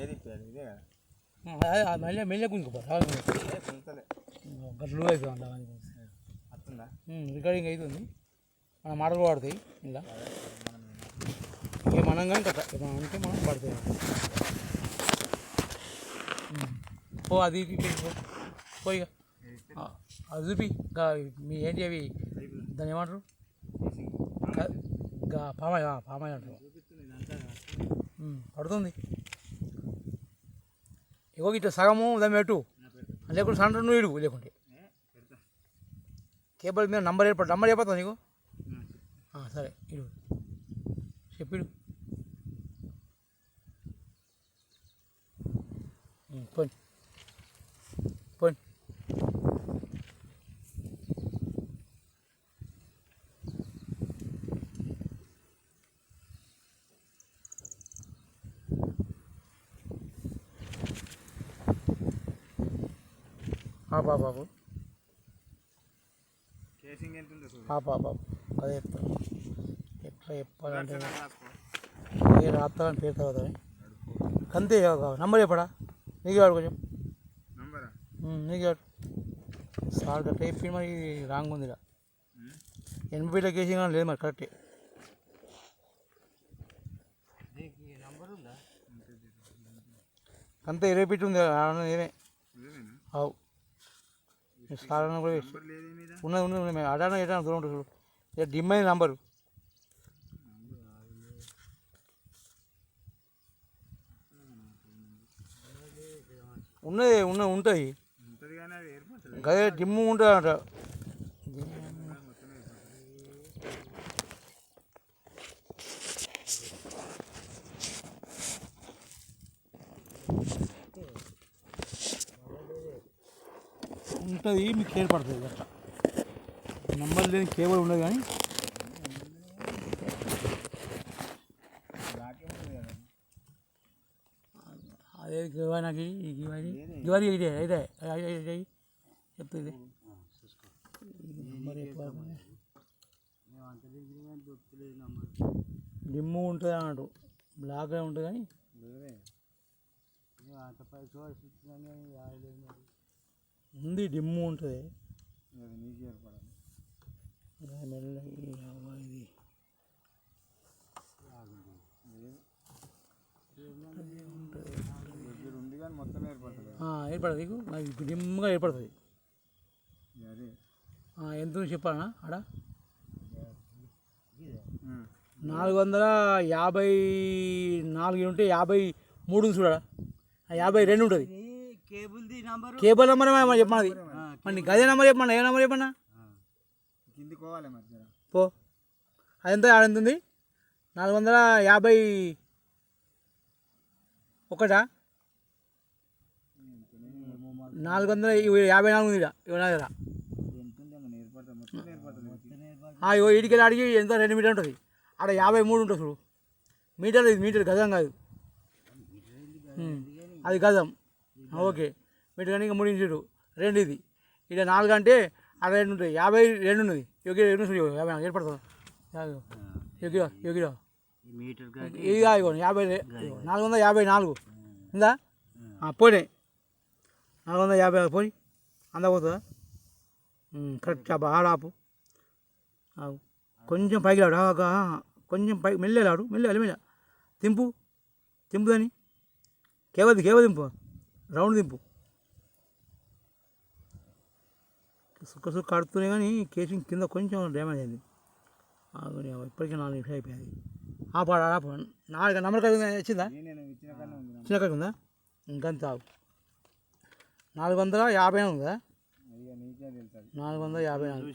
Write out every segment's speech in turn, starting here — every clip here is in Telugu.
మళ్ళీ ఇప్పేది ఇదే గట్లు అవుతుంది రికార్డింగ్ అవుతుంది మన మాటలు పాడుతాయి ఇలా ఇక మనం కానీ కట్ట మనం అంటే మనం పడతాయి ఓ అది పోయి అది చూపి మీ ఏంటి అవి దాని ఏమంటారు క- ఇంకా పామాయి పామాయి అంటారు పడుతుంది ఇగో ఇటు సగము దాన్ని పెట్టు. లేకుంటే సంటర్ నువ్వు ఇడుగు లేకుంటే. కేబుల్ మీద నంబర్ ఏర్పడు నంబర్ ఏర్పడుతుంది నీకు? సరే ఇడు చెప్పిడు పోయి పోయి బాబు బాబు అదే చెప్తాను ఎట్లా చెప్పాలంటే ఏ రాత్రాలని పేరు తర్వాత అంతే నంబర్ చెప్పడా? నీకు వాడు కొంచెం. నీకు వాడు సార్ కరెక్ట్ అయిపోయి మరి రాంగ్ ఉంది ఇక్కడ ఎనభై ఫీట్ల కేసు కానీ లేదు మరి కరెక్టే అంతే ఇరవై ఫీట్ ఉంది ఇదేనా? అవు. అన్న కూడా ఉన్నది ఉన్నది ఉన్నది అడాన ఎటాన దూరం ఉంటుంది ఇక డిమ్ అయింది నంబరు. ఉన్నది అది ఏర్పడుతుంది గదే డిమ్ ఉంటుంది అంట ఉంటుంది మీకు ఏర్పడుతుంది అట్లా. నంబర్ లేని కేబుల్ ఉండదు కానీ. అదే గివాయి నాకు ఈ గివాయి గివారి ఇదే ఇదే ఇదే, ఇదే చెప్తుంది డిమ్ము ఉంటుంది అన్నట్టు. బ్లాక్గా ఉంటుంది కానీ. లేదే. ఉంది డిమ్ము ఉంటుంది. ఇది. మొత్తం ఏర్పడుతుంది. నీకు ఇప్పుడు డిమ్గా ఏర్పడుతుంది. ఎంత ఉంది చెప్పానా? ఆడ. నాలుగు వందల యాభై నాలుగు ఉంటే యాభై మూడు ఉంది చూడ యాభై రెండు ఉంటుంది. Cable number? చెప్పమన్నది మరి అదే నెంబర్ చెప్పమన్నా ఏ నెంబర్ జర. పో. అదెంత? ఆడెంత ఉంది నాలుగు వందల యాభై ఒకటా? నాలుగు వందల యాభై నాలుగు ఉంది ఈడ. ఇవి నా దగ్గర ఎంత ఉందేమో ఏర్పడుతుంది మొత్తం ఏర్పడుతుంది ఆ, ఇగో ఇటుకెళ్ళి అడిగి ఎంత? రెండు మీటర్ ఉంటుంది. ఆడ యాభై మూడు ఉంటుంది చూడు. మీటర్ ఇది మీటర్ గజం కాదు. అది గజం. ఓకే. మీటర్ కానీ ఇంకా మూడు రెండు ఇది. ఇక్కడ నాలుగు అంటే ఆడ రెండు ఉంటాయి యాభై రెండు ఉన్నది. యోగి రెండు యాభై నాలుగు. ఏర్పడుతుంది యోగిరా యోగిరా. ఇది ఇగో యాభై నాలుగు వందల యాభై నాలుగు. ఉందా? పోనీ నాలుగు వందల యాభై నాలుగు పోనీ అందకపోతుందా? కరెక్ట్ చాప ఆడాపు. కొంచెం పైకి రాడు కొంచెం పైకి మెల్లెలాడు మెల్లె మెల్ల దింపు దాన్ని. కేవది కేవ దింపు. రౌండ్ దింపు. సుక్క సుక్క కడుతూనే కానీ కేసింగ్ కింద కొంచెం డ్యామేజ్ అయింది. ఇప్పటికే నాలుగు నిమిషాలు అయిపోయింది. ఆపాడు ఆపు నాలుగు నెంబర్ కలిగి వచ్చిందా. చిన్న కలిగి ఉందా? ఇంకంత నాలుగు వందల యాభై నాలుగు ఉందా నాలుగు వందల యాభై నాలుగు.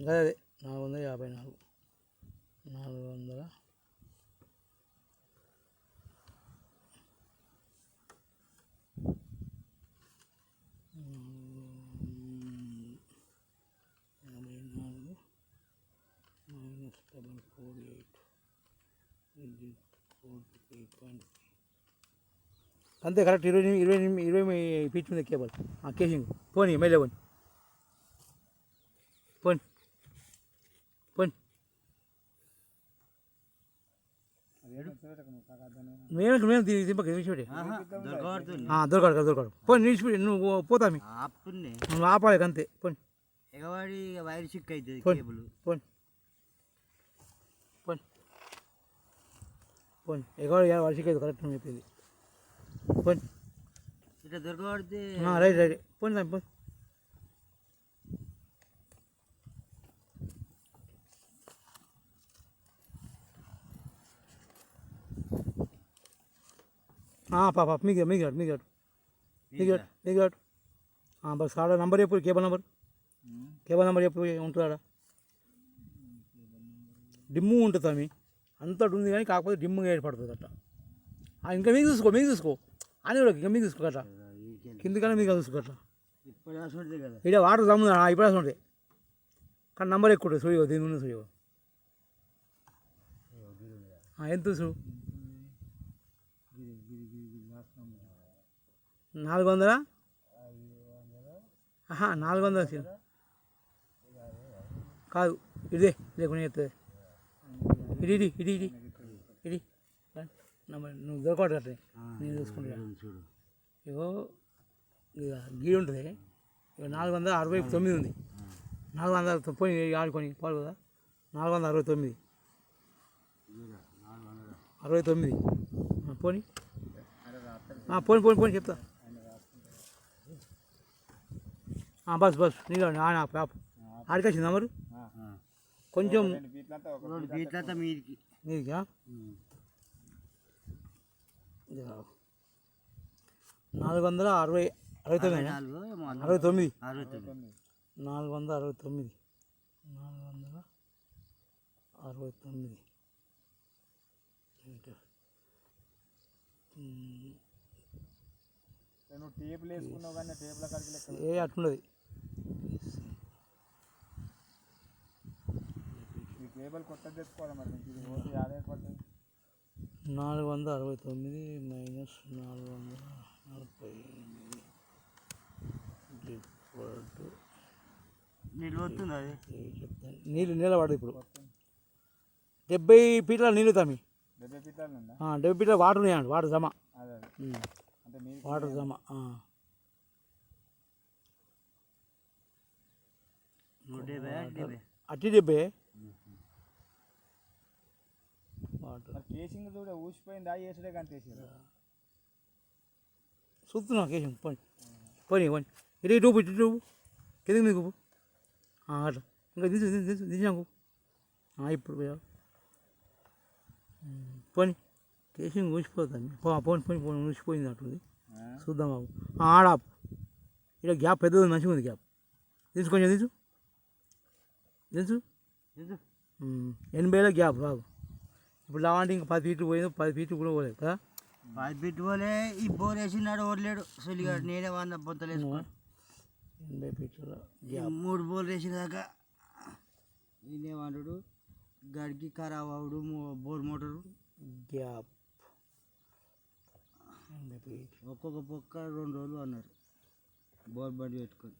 ఇంకా అదే నాలుగు వందల యాభై నాలుగు. నాలుగు వందల యాభై నాలుగు మైనస్ డబల్ ఫోర్ ఎయిట్ ఇది ఫోర్టీ త్రీ పాయింట్ అంతే కరెక్ట్. ఇరవై ఇరవై ఇరవై ఫీట్ ఉంది కేబుల్. ఆ కేసింగ్. పోనీ మెల్లే పోనీ. పోనీ. పోనీ. మేము మేము దింపక విడిచిపెట్టి దొరకడు దొరకడు పోనీ విడిచిపెట్టి నువ్వు పోతా మీ ఆపుని నువ్వు ఆపాలి అంతే. పోనీ. ఎగవాడి వైర్ చిక్ అవుతుంది కేబుల్. పోనీ పోనీ. పోనీ ఎక్కడ వర్షికేది కరెక్ట్ నువ్వు చెప్పింది. పోనీ ఇట్లా దొరకబడితే రైట్ రైట్. పోనీ దాన్ని పోనీ పాప మీకు మీకు మీకు మీకు మీకు బస్ ఆడ నంబర్ చెప్పు కేబుల్ నంబర్. కేబుల్ నంబర్ చెప్పు ఉంటుంది డిమ్ము ఉంటుంది అవి అంతటి ఉంది కానీ కాకపోతే డిమ్ముగా ఏర్పడుతుంది అట్లా ఆ, ఇంకా మీకు చూసుకో మీకు చూసుకో. అని కూడా ఇంకా మీకు చూసుకో అట్లా. కిందికన్నా మీకు చూసుకో అట్లా. ఇక్కడ వాటర్ జమ్ము ఇప్పుడు అసలు ఉంటాయి కానీ నంబర్ ఎక్కువ ఉంటుంది చూడవు దీని ముందు చూడవు ఎంత చూడు? నాలుగు వందలా? నాలుగు వందల కాదు ఇదే లేకుండా చెప్తుంది ఇది ఇది ఇది ఇది. ఇది. నువ్వు దొరకదు అట్లే. నేను చూసుకుంటా. చూడు. ఇగో ఇక గీ ఉంటుంది. ఇక నాలుగు వందల అరవై తొమ్మిది ఉంది. నాలుగు వందల పోయి ఆడుకొని పోదు కదా. నాలుగు వందల అరవై తొమ్మిది. అరవై తొమ్మిది. పోనీ. పోనీ పోనీ పోనీ చెప్తా. Bus bus. పాప. ఆడికి వచ్చిందా మరి? కొంచెం రెండు మీదికి. నాలుగు వందల అరవై అరవై తొమ్మిది. అరవై తొమ్మిది. అరవై తొమ్మిది. నాలుగు వందల అరవై తొమ్మిది. నాలుగు వందల అరవై తొమ్మిది. ఏంటి? ఉమ్, నువ్వు టేపులు వేసుకున్నావు కానీ టేపుల కాడికి లెక్క ఏ అట్లున్నది కొత్తది తెచ్చుకోవాలి మరి ఇది యాభై పడుతుంది నాలుగు వందల అరవై తొమ్మిది మైనస్ నాలుగు వందల నలభై ఎనిమిది నీళ్ళు వస్తుంది అది? చెప్తాను. నీళ్ళు నీళ్ళ పడదు ఇప్పుడు. డెబ్బై ఫీట్ల నీళ్ళు తమ్మి. డెబ్బై ఫీట్ల డెబ్బై ఫీట్ల వాటర్ ఉన్నాయండి వాటర్ జమ. వాటర్ జమ అట్టి డెబ్బై మరి కేసింగ్ చూడ ఊసిపోయిందా వేసుడే కానీ తీసారు చూస్తున్నా కేశం పోనీ. పోనీ పోనీ. ఇటు ఇటు ఇటు ఇటు కిందకి మీకు అట్లా ఇంకా దించు దించు దించు దించాకు ఇప్పుడు ఉమ్, పోనీ. కేసింగ్ ఊసిపోతుంది. పో పోనీ పోనీ పోనీ ఊసిపోయింది అట్టుంది చూద్దాం బాబు. ఆడాపు ఇక్కడ గ్యాప్ పెద్దది మంచిగా ఉంది గ్యాప్. దించు కొంచెం దించు. దించు. ఎనభైలో గ్యాప్ బాగు ఇప్పుడు లావంటి ఇంకా పది ఫీట్లు పోయింది పది ఫీట్లు కూడా పోలేదు కదా? పది పెట్టుకోలే ఈ బోర్ వేసినాడు వదిలేడు సొలిగాడు నేనే వంద బొంతలు వేసుకో ఎనభై ఫీట్ల మూడు బోర్లు వేసిన దాకా ఈయనేమన్నాడు గడికి ఖరాబ్ అవుడు బోర్ మోటారు. గ్యాప్. ఫీట్లు. ఒక్కొక్క పొక్క రెండు రోజులు అన్నారు. బోర్ బండి పెట్టుకొని.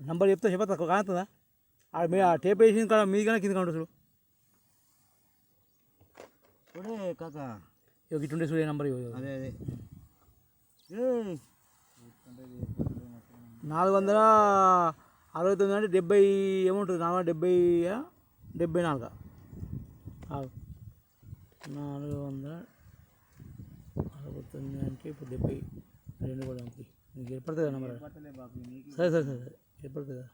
నంబర్ చెప్తే చెప్పా తక్కువ కానుతుందా ఆ టేప్ వేసిన కాడ మీ కానీ కింద ఉంటుంది చూడు. ఇప్పుడే కాక. ఇటుండే చూడే నంబర్ అదే అదే. నాలుగు వందల అరవై తొమ్మిది అంటే డెబ్బై ఏముంటుంది నాలుగు వందల డెబ్బై డెబ్బై నాలుగు. నాలుగు వందల అరవై తొమ్మిది అంటే ఇప్పుడు డెబ్బై రెండు కూడా ఉంది. నీకు ఏర్పడుతుంది కదా నంబర్? సరే సరే సరే సరే. ఏర్పడుతుంది? కదా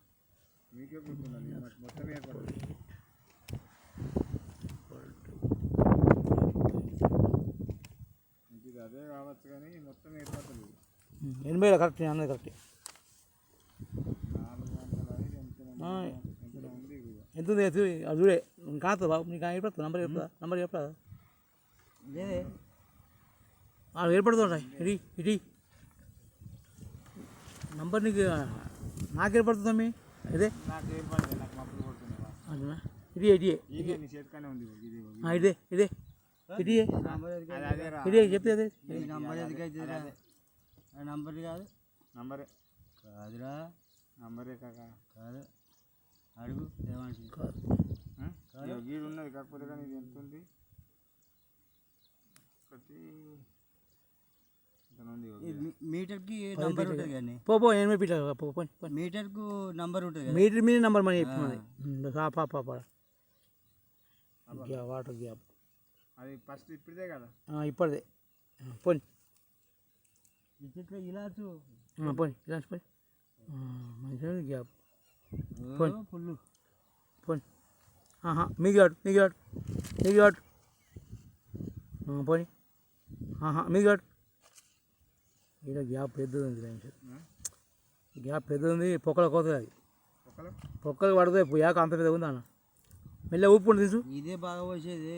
మీకే గుర్తుండాలి మరి మొత్తం ఏర్పడుతుంది మీకు ఇది అదే కావచ్చు కానీ మొత్తం ఏర్పడుతుంది ఉమ్, ఎనభైలో కరెక్ట్ నేను అన్నది కరెక్ట్. ఎంత ఉంది అది? అది చూడే. కాదు బాబు నీకు ఏర్పడుతుంది నంబర్ చెప్తా నంబర్ చెప్తా. లేదే. అది ఏర్పడుతుంటాయి ఇడి ఇడి. నంబర్ నీకు నాకు కొడుతుంది బాబు. అదేనా? ఇది ఇది ఇది ఇది. ఇదే ఇదే ఇది నంబర్ ఎందుకు అది అదే. రా ఇదే చెప్తే అదే. ఈ నంబర్ కాదు? నంబరే. కాదురా. నంబరే కాక. కాదు. అడుగు ఏమనిపించింది కాదు. గీడు ఉన్నది కాకపోతే కానీ ఇది ఎంత ఉంది ఒకటి మీటర్కి నంబర్ ఉంటుంది కానీ? పో పో ఎనిమిది పో పో. మీటర్కు నంబర్ ఉంటుంది కదా? మీటర్ మీద నెంబర్ మనం చెప్తున్నది పా పా పా గ్యాప్ వాటర్ గ్యాప్ అది ఫస్ట్ ఇప్పుడే కదా? ఇప్పటిదే. పోనీ. ఇట్లా ఇలా చూ ఆ, పోనీ ఇలా పోయి మంచిగా గ్యాప్. ఫుల్ పోనీ. ఆహా మిగిలాడు మిగిలాడు మిగిలాడు ఆ, పోనీ. ఆహా మిగిలాడు ఇక్కడ గ్యాప్ పెద్దది ఉంది గ్యాప్ పెద్దది ఉంది పొక్కల కోతుంది అది. పొక్కలు? పడుతుంది పోయాక అంత పెద్దగా ఉంది అన్న. మెల్ల ఉంటుంది తీసు. ఇదే బాగా వచ్చేది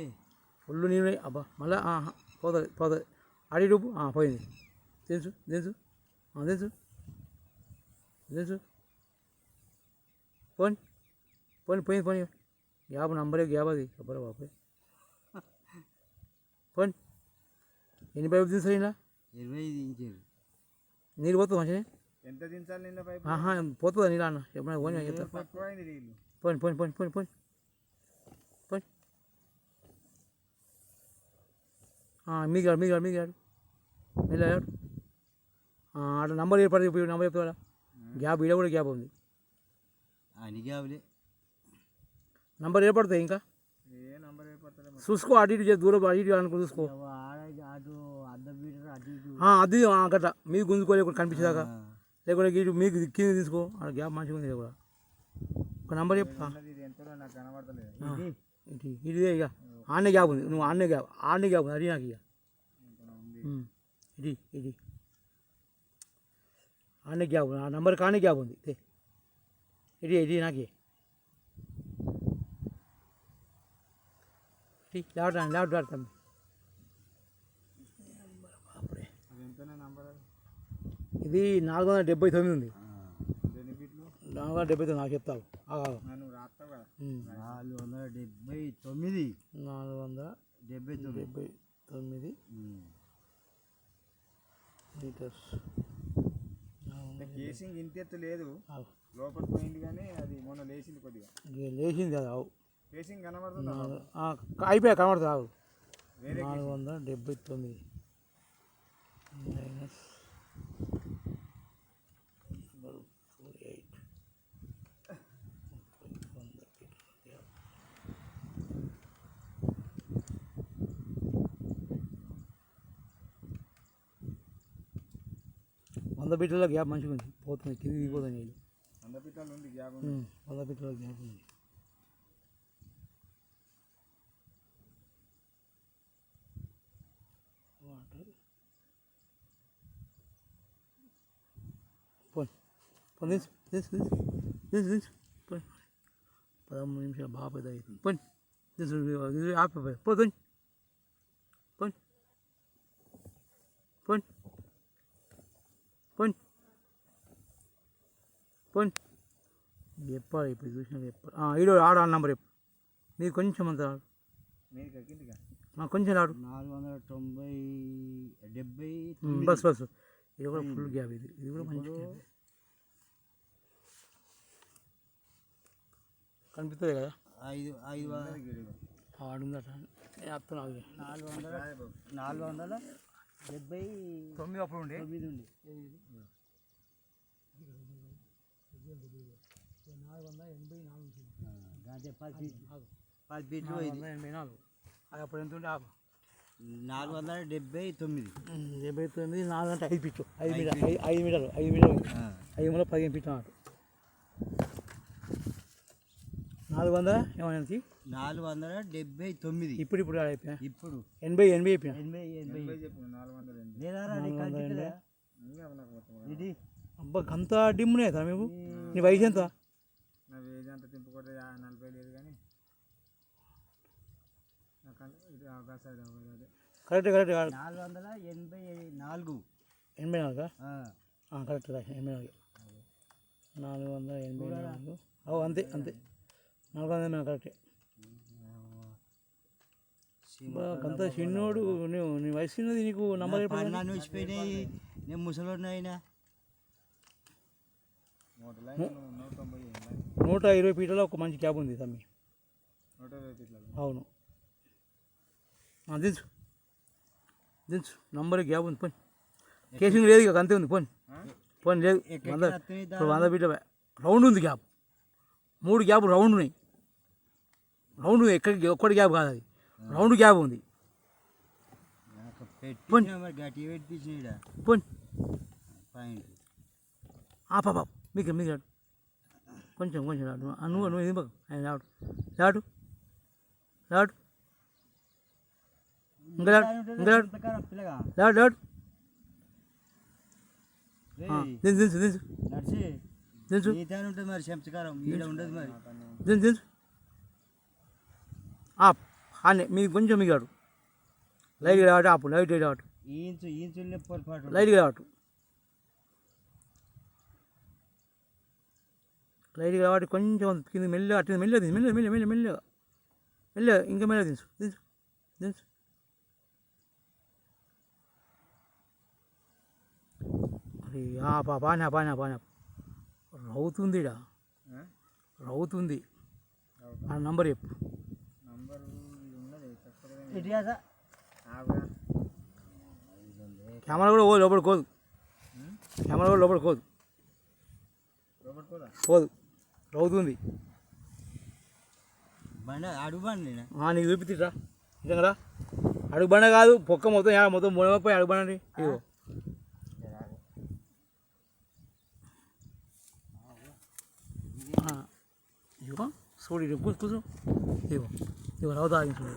ఫుల్ నీళ్ళు అబ్బా మళ్ళీ పోతుంది పోతుంది. అడి ఆ, పోయింది. తెలుసు తెలుసు. తెలుసు. తెలుసు. పోని పోని పోయింది పోని. గ్యాప్ నంబరే గ్యాప్ అది. చెప్పరా బాబాయ్. పోని. ఎన్ని పైపు తీసు ఇలా ఇరవై ఐదు ఇంచారు నీళ్ళు పోతుంది మంచిగా? ఎంత దించాలి పోతుందా నీళ్ళు అన్న? ఎప్పుడైనా పోని పోని పోని పోని. మీగాడు మీగాడు మీగాడు వెళ్ళాడు అట్లా నంబర్ ఏర్పడి ఇప్పుడు నంబర్ చెప్తా గ్యాప్ ఈడ కూడా గ్యాప్ ఉంది అని కావులే నంబర్ ఏర్పడుతుంది ఇంకా ఏ నంబర్ అయిపోతుంది చూసుకో అటు ఇటు చేసి దూరం అటు ఇటు అనుకో చూసుకో ఆడ అటు అర్ధ మీటర్ అటు ఇటు ఆ, అది ఆ, గట్ట మీకు గుంజుకోలేకుండా కనిపించేదాకా లేకుంటే ఇటు మీకు కింద తీసుకో అక్కడ గ్యాప్ మంచిగా ఉంది ఇక్కడ కూడా ఒక నంబర్ చెప్పు ఆ, ఇది ఎంతో నాకు కనబడతలేదు ఆ, ఇటు ఇదే ఇక ఆన్నే గ్యాప్ ఉంది నువ్వు ఆన్నే గ్యాప్ ఆన్నే గ్యాప్ ఉంది అది నాకు ఇక ఉంది ఉమ్. ఇది ఇది ఆనే గ్యాప్ ఉంది. ఆ నంబర్ కానీ గ్యాప్ ఉంది తే. ఇది ఇది నాకే లేవటా లేవటాడు తమ్మి అది ఎంతనే నంబర్ అది ఇది నాలుగు వందల డెబ్బై తొమ్మిది ఉంది దేని ఫీట్లు నాలుగు వందల డెబ్బై తొమ్మిది నాకు చెప్తావు నాలుగు వందల డెబ్బై తొమ్మిది. నాలుగు వందల డెబ్బై తొమ్మిది. డెబ్బై తొమ్మిది. లీటర్స్. కేసింగ్ ఇంత ఎత్తు లేదు. లోపల పోయింది కానీ అది మొన్న లేచింది కొద్దిగా. లేచింది కదా ఆవు. కేసింగ్ కనబడుతుందా? అయిపోయా కనబడుతుంది ఆవు నాలుగు వందల డెబ్బై తొమ్మిది. మైనస్ ఫోర్ ఎయిట్ వంద బిడ్డల గ్యాప్ మంచిగా ఉంది. పోతుంది కింది దిగిపోతుంది నీళ్ళు వంద పిట్టలు ఉంది. గ్యాప్ వంద బిడ్డల గ్యాప్ ఉంది పదమూడు నిమిషాలు బాగా పెద్ద అవుతుంది. తీసు ఆపి పోతుంది పోనీ పోనీ పోనీ పోనీ చెప్పాలి ఇప్పుడు చూసినా చెప్పాలి ఈడో ఆడ నంబర్ చెప్పు. నీకు కొంచెం అంత మీరు నాకు కొంచెం రాడు నాలుగు వందల తొంభై డెబ్బై బస్ బస్. ఇది కూడా ఫుల్ గ్యాప్ ఇది. ఇది కూడా మంచి కనిపిస్తుంది కదా? ఐదు ఐదు ఆడుందట. ఆగు. నాలుగు వందల నాలుగు వందల డెబ్బై తొమ్మిది అప్పుడు ఉండే? తొమ్మిది ఉంది నాలుగు వందల ఎనభై నాలుగు పది పది ఫీట్లు ఎనభై అది అప్పుడు ఎంత ఆపు. నాలుగు వందల డెబ్బై తొమ్మిది. డెబ్బై తొమ్మిది నాలుగు అంటే ఐదు ఫీట్లు ఐదు మీటర్ ఐదు మీటర్లు ఐదు మీటర్లు. ఐదు వందల పదిహేను ఫీట్లు అన్నట్టు. నాలుగు వందల ఏమైనా నాలుగు వందల డెబ్బై తొమ్మిది. ఇప్పుడు ఇప్పుడు అయిపోయా ఇప్పుడు. ఎనభై ఎనభై అయిపోయినా ఎనభై ఎనభై. నాలుగు వందల ఎనభై. ఇది. అబ్బా అంత డిమ్మునే అవుతా మేము నీ వయసు ఎంత? వేజ్ అంత తింపుకుంటే నలభై లేదు కానీ కరెక్ట్ కరెక్ట్ నాలుగు వందల ఎనభై నాలుగు. ఎనభై నాలుగా. కరెక్ట్ ఎనభై నాలుగు. నాలుగు వందల ఎనభై నాలుగు. అవు అంతే అంతే. నాలుగు వందల ఎనభై కరెక్టే. అంత చిన్నోడు నువ్వు నీ వయసు నీకు నంబర్ నా పన్నాన్ని వచ్చిపోయినాయి నేను ముసలోడిని అయినా. నూట ఇరవై ఫీట్లలో ఒక మంచి క్యాబ్ ఉంది తమ్మి. అవును. తీసు దించు. నంబర్ గ్యాప్ ఉంది పోని. కేసింగ్ లేదు ఇక అంతే ఉంది పోని. పోని లేదు. వంద ఇప్పుడు వంద ఫీట్ల రౌండ్ ఉంది గ్యాప్ మూడు గ్యాప్ రౌండ్ ఉన్నాయి. రౌండ్ ఉంది ఎక్కడికి ఒక్కటి గ్యాప్ కాదు అది. రౌండ్ గ్యాప్ ఉంది. పోని. ఆ పాప మీకు మీకు రాడు. కొంచెం కొంచెం రాడు. నువ్వు నువ్వు ఇది ఆయన రాడు. రాడు. రాడు. ఇంకా రాడు. ఇంకా రాడు. రాడు దించు దించు దించు. దించు. మరి ఈడ ఉండదు మరి. దించు దించు. ఆప్. ఆనే మీకు కొంచెం మీకు రాడు. లైట్ రావట్టు ఆపు. లైట్ రావట్టు ఈంచు ఈంచుల్ని లైట్గా రావట్టు కొంచెం కింద మెల్లగా అట్లా మెల్లగా దించు మెల్ల మెల్ల మెల్ల మెల్లగా. మెల్లగా ఇంకా మెల్లగా దించు దించు దించు అరే పా పానా పానా పానా రవుతుందిడా? రవుతుంది ఆ? నంబర్ చెప్పు. కెమెరా కూడా పోదు లోపల కోదు. కెమెరా కూడా లోపల కోదు. పోదా పోదు రవుతుంది బండ అడుగు బండి నీకు చూపిరా నిజంగా అడుగు బండ కాదు పొక్క మొత్తం యా మొత్తం మునగపోయి అడుగు బండి ఇగో ఆ, ఇగో చూడు ఇటు కూర్చో కూర్చో. ఇగో ఇగో రవ్వ తాగి చూడు.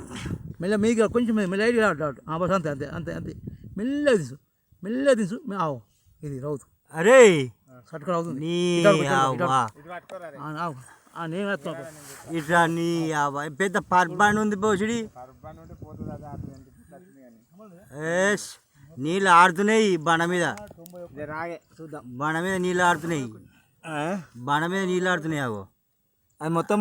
మెల్ల మీకు కొంచెం మెల్ల ఐడి ఆ బస్ అంతే అంతే అంతే అంతే. మెల్లగా తీసు మెల్లగా తీసు. ఆవు ఇది రవుతు అరే సట్టుకొని అవుతుంది నేను వేస్తాను ఇట్లా నీ అవ్వ. పెద్ద ఉంది పర్బన్ అదే కానీ ఏస్ నీళ్ళు ఆడుతున్నాయి బండ మీద. ఇది రాగే చూద్దాం. బండ మీద నీళ్ళు ఆడుతున్నాయి బండ మీద నీళ్ళు ఆడుతున్నాయి అగో అది మొత్తం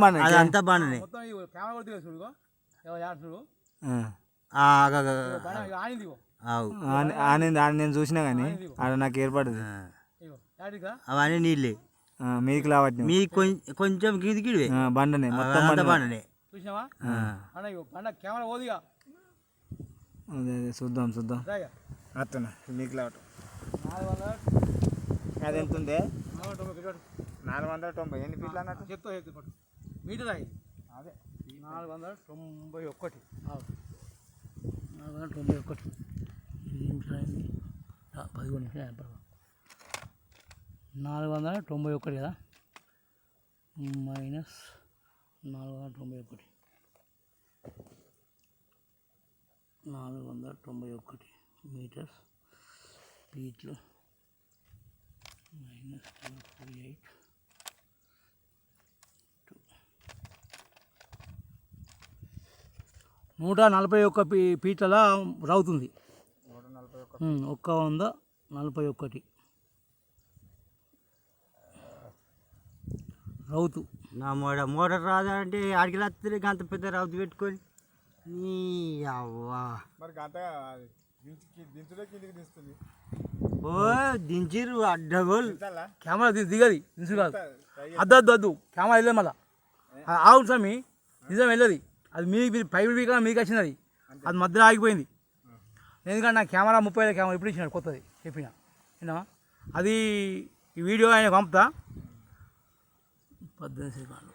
ఆగు, ఆగు. బండ ఇగో. ఆనింది ఆడ నేను చూసినా కానీ ఆడ నాకు ఏర్పడదు. అవన్నీ నీళ్ళే. మీకు లావట్ని మీ కొంచెం గిది గిడివే బండనే అదంతా బండనే. చూసినావా? ఆ. అన్న ఇగో బండ కెమెరా పోదిగా. అదే అదే చూద్దాం చూద్దాం. అత్తనా మీకు లావటం. నాలుగు వందల అది ఎంత ఉంది? నాలుగు వందల తొంభై కిలోలు. నాలుగు వందల తొంభై. ఎన్ని ఫీట్లు అన్నట్టు? చెప్తా చెప్తా మీటర్ రాయి. అదే. నాలుగు వందల తొంభై ఒకటి ఆవు. నాలుగు వందల తొంభై ఒకటి పదిహేను నిమిషాలు. నాలుగు వందల తొంభై ఒకటి కదా? మైనస్ నాలుగు వందల తొంభై ఒకటి. నాలుగు వందల తొంభై ఒకటి మీటర్స్ ఫీట్లు మైనస్ ఫోర్టీ ఎయిట్ నూట నలభై ఒక్క పీ పీటల రవుతుంది. ఒక్క వంద నలభై ఒక్కటి రౌతు. నా మోడ మోటార్ రాదంటే ఆడికి వస్తుంది అంత పెద్ద రౌతు పెట్టుకొని. నీ అవ్వా మరి దిస్తుంది. ఓ దించిరు అడ్డగోలు కెమెరా ది దిగది దించు కాదు. ట్రై అద్దు కెమెరా వెళ్ళదు మళ్ళా. ఆవు స్వామి నిజం వెళ్ళదు. అది మీ పై వీక్ మీకు వచ్చింది అది అది మధ్యలో ఆగిపోయింది. ఎందుకంటే నా కెమెరా ముప్పై వేల కెమెరా ఇప్పుడు ఇచ్చినాడు కొత్తది. చెప్పిన. అది ఈ వీడియో ఆయన పంపుతా. పద్దెనిమిది సెకండ్లు